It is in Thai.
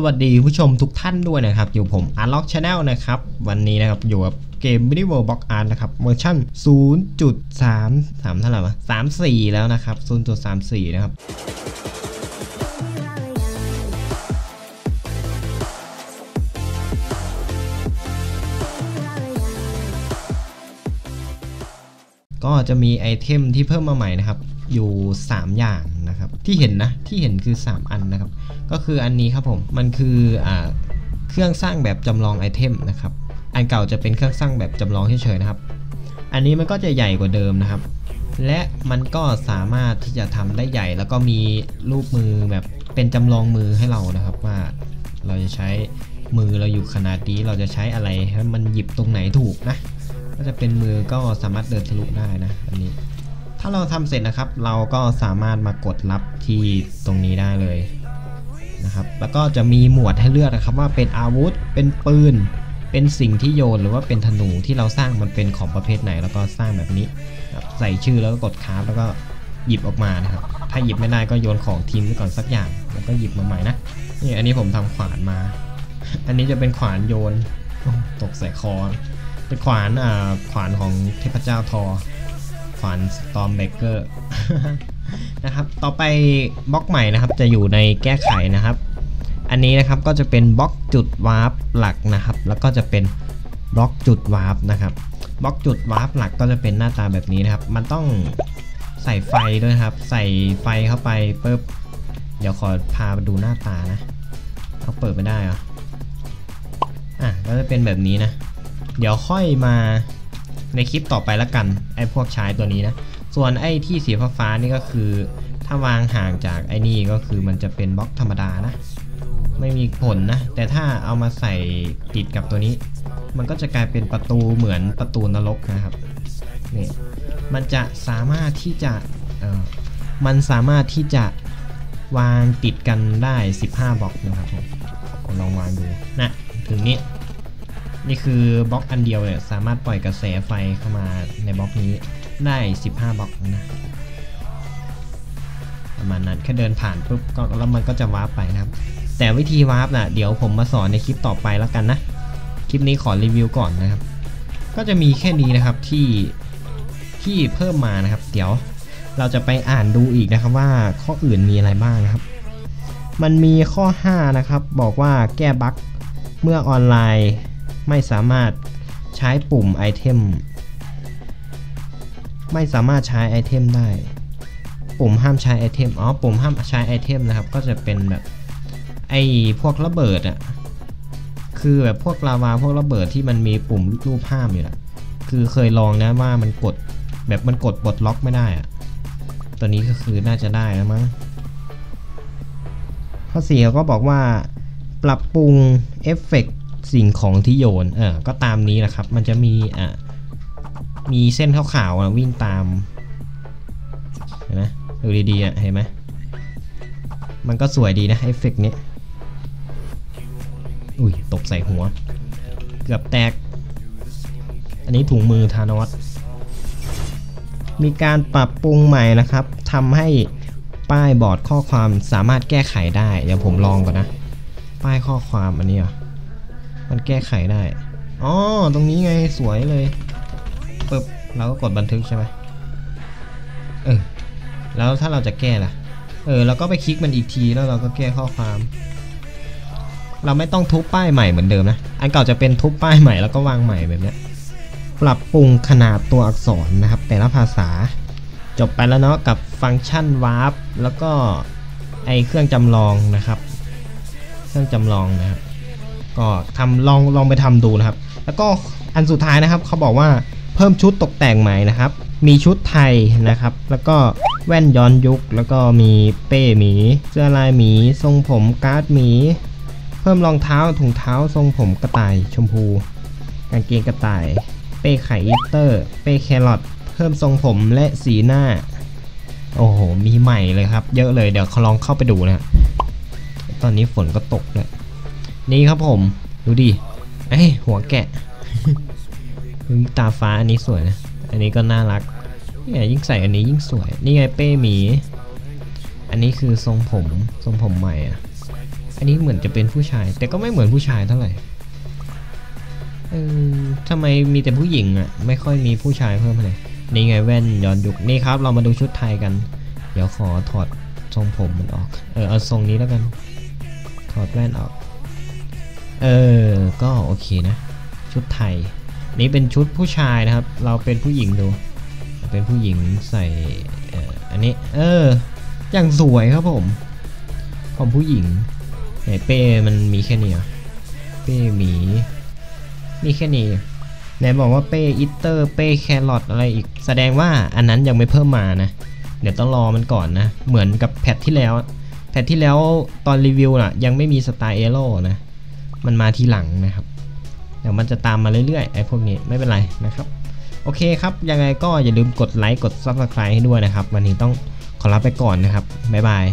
สวัสดีผู้ชมทุกท่านด้วยนะครับ อยู่ผม Unlock Channel นะครับ วันนี้นะครับ อยู่กับเกม Medieval Box Art นะครับเวอร์ชัน0.3 3เท่าไหร่วะ34 แล้วนะครับ 0.34 นะครับ ก็จะมีไอเทมที่เพิ่มมาใหม่นะครับอยู่ 3 อย่างนะครับที่เห็นนะที่เห็นคือ 3 อันนะครับ ก็คืออันนี้ครับผมมันคืออเครื่องสร้างแบบจำลองไอเทมนะครับอันเก่าจะเป็นเครื่องสร้างแบบจำลองเฉยๆนะครับ อันนี้มันก็จะใหญ่กว่าเดิมนะครับ และมันก็สามารถที่จะทำได้ใหญ่ แล้วก็มีรูปมือแบบเป็นจำลองมือให้เรานะครับว่าเราจะใช้มือเราอยู่ขนาดนี้เราจะใช้อะไรให้มันหยิบตรงไหนถูกนะ ก็จะเป็นมือก็สามารถเดินทะลุได้นะอันนี้ ถ้าเราทำเสร็จนะครับ เราก็สามารถมากดรับที่ตรงนี้ได้เลยนะครับ แล้วก็จะมีหมวดให้เลือกนะครับ ว่าเป็นอาวุธ เป็นปืน เป็นสิ่งที่โยนหรือว่าเป็นธนูที่เราสร้างมันเป็นของประเภทไหน แล้วก็สร้างแบบนี้ใส่ชื่อแล้วก็กดคราฟแล้วก็หยิบออกมานะครับ ถ้าหยิบไม่ได้ก็โยนของทิ้งไว้ก่อนสักอย่าง แล้วก็หยิบมาใหม่นะ นี่อันนี้ผมทำขวานมา อันนี้จะเป็นขวานโยน ตกใส่คอ เป็นขวานอ่าขวานของเทพเจ้าทอ ขวานสตอมเบเกอร์นะครับ ต่อไปบล็อกใหม่นะครับ จะอยู่ในแก้ไขนะครับ อันนี้นะครับก็จะเป็นบล็อกจุดวาร์ปหลักนะครับ แล้วก็จะเป็นบล็อกจุดวาร์ปนะครับบล็อกจุดวาร์ปหลักก็จะเป็นหน้าตาแบบนี้นะครับ มันต้องใส่ไฟด้วยครับ ใส่ไฟเข้าไปปุ๊บเดี๋ยวขอพาไปดูหน้าตานะเขาเปิดไม่ได้เหรออะก็จะเป็นแบบนี้นะ เดี๋ยวค่อยมาในคลิปต่อไปละกันไอ้พวกใช้ตัวนี้นะ ส่วนไอ้ที่สีฟ้าๆนี่ก็คือ ถ้าวางห่างจากไอ้นี่ก็คือมันจะเป็นบล็อกธรรมดานะ ไม่มีผลนะ แต่ถ้าเอามาใส่ติดกับตัวนี้ มันก็จะกลายเป็นประตูเหมือนประตูนรกนะครับนี่มันจะสามารถที่จะเออมันสามารถที่จะวางติดกันได้ 15บล็อกนะครับผมผมลองวางดูนะถึงนี้ นี่คือบล็อกอันเดียวเนี่ยสามารถปล่อยกระแสไฟเข้ามาในบล็อกนี้ได้ 15บล็อกนะประมาณนั้นแค่เดินผ่านปุ๊บก็แล้วมันก็จะวาร์ปไปนะครับ แต่วิธีวาร์ปน่ะเดี๋ยวผมมาสอนในคลิปต่อไปแล้วกันนะ คลิปนี้ขอรีวิวก่อนนะครับ ก็จะมีแค่นี้นะครับที่ที่เพิ่มมานะครับ เดี๋ยวเราจะไปอ่านดูอีกนะครับว่าข้ออื่นมีอะไรบ้างนะครับ มันมีข้อ 5 นะครับ บอกว่าแก้บั๊กเมื่อออนไลน์ ไม่สามารถใช้ปุ่มไอเทมไม่สามารถใช้ไอเทมได้ ปุ่มห้ามใช้ไอเทมอ๋อปุ่มห้ามใช้ไอเทมนะครับ ก็จะเป็นแบบไอพวกระเบิดอะคือแบบพวกลาวาพวกระเบิดที่มันมีปุ่มรูปห้ามอยู่แหละคือเคยลองนะว่ามันกดแบบมันกดปลดล็อกไม่ได้อะตัวนี้ก็คือน่าจะได้แล้วมั้งข้อสี่เขาก็บอกว่า ปรับปรุงเอฟเฟกต์ สิ่งของที่โยนเออก็ตามนี้แหละครับ มันจะมีอะมีเส้นขาวๆอะวิ่งตามเห็นไหมดูดีๆอะเห็นไหมมันก็สวยดีนะเอฟเฟกต์นี้อุ้ยตกใส่หัว เกือบแตก อันนี้ถุงมือทานอสมีการปรับปรุงใหม่นะครับทำให้ป้ายบอร์ดข้อความสามารถแก้ไขได้ เดี๋ยวผมลองก่อนนะ ป้ายข้อความอันนี้อะ มันแก้ไขได้อ๋อตรงนี้ไงสวยเลยปึ๊บเราก็กดบันทึกใช่ไหมเออแล้วถ้าเราจะแก้ล่ะ เออเราก็ไปคลิกมันอีกทีแล้วเราก็แก้ข้อความ เราไม่ต้องทุบป้ายใหม่เหมือนเดิมนะ อันเก่าจะเป็นทุบป้ายใหม่แล้วก็วางใหม่แบบนี้ปรับปรุงขนาดตัวอักษรนะครับ แต่ละภาษาจบไปแล้วเนาะกับฟังก์ชันวาร์ปแล้วก็ไอเครื่องจำลองนะครับ เครื่องจำลองนะครับ ก็ทำลองลองไปทำดูนะครับ แล้วก็อันสุดท้ายนะครับเขาบอกว่าเพิ่มชุดตกแต่งใหม่นะครับ มีชุดไทยนะครับ แล้วก็แว่นย้อนยุค แล้วก็มีเป้หมี เสื้อลายหมี ทรงผมการ์ดหมี เพิ่มรองเท้าถุงเท้าทรงผมกระต่ายชมพูกางเกงกระต่าย เป้ไข่อีสเตอร์ เป้แครอทเพิ่มทรงผมและสีหน้า โอ้โห มีใหม่เลยครับ เยอะเลยเดี๋ยวลองเข้าไปดูนะ ตอนนี้ฝนก็ตกเลย นี่ครับผม ดูดิเอ้หัวแกะตาฟ้าอันนี้สวยนะ อันนี้ก็น่ารักเนี่ยยิ่งใส่อันนี้ยิ่งสวย นี่ไงเป้หมี อันนี้คือทรงผมทรงผมใหม่อะอันนี้เหมือนจะเป็นผู้ชาย แต่ก็ไม่เหมือนผู้ชายเท่าไหร่เออทำไมมีแต่ผู้หญิงอะ ไม่ค่อยมีผู้ชายเพิ่มเลยนี่ไงแว่นย้อนยุคนี่ครับ เรามาดูชุดไทยกัน เดี๋ยวขอถอดทรงผมมันออก เออเอาทรงนี้แล้วกัน ถอดแว่นออก เออ ก็โอเคนะ ชุดไทย นี่เป็นชุดผู้ชายนะครับ เราเป็นผู้หญิงดู เป็นผู้หญิงใส่อันนี้ เออ อย่างสวยครับผม ของผู้หญิงไหนเป้มันมีแค่นี้เหรอเป้หมี มีแค่นี้ไหนบอกว่าเป้อิตเตอร์ เป้แครอทอะไรอีก แสดงว่าอันนั้นยังไม่เพิ่มมานะ เดี๋ยวต้องรอมันก่อนนะ เหมือนกับแพทที่แล้ว แพทที่แล้วตอนรีวิวน่ะ ยังไม่มีสไตล์เอโร่นะ มันมาทีหลังนะครับเดี๋ยวมันจะตามมาเรื่อยๆไอ้พวกนี้ไม่เป็นไรนะครับ โอเคครับ ยังไงก็อย่าลืมกดไลค์กด Subscribe ให้ด้วยนะครับ วันนี้ต้องขอลาไปก่อนนะครับบ๊ายบาย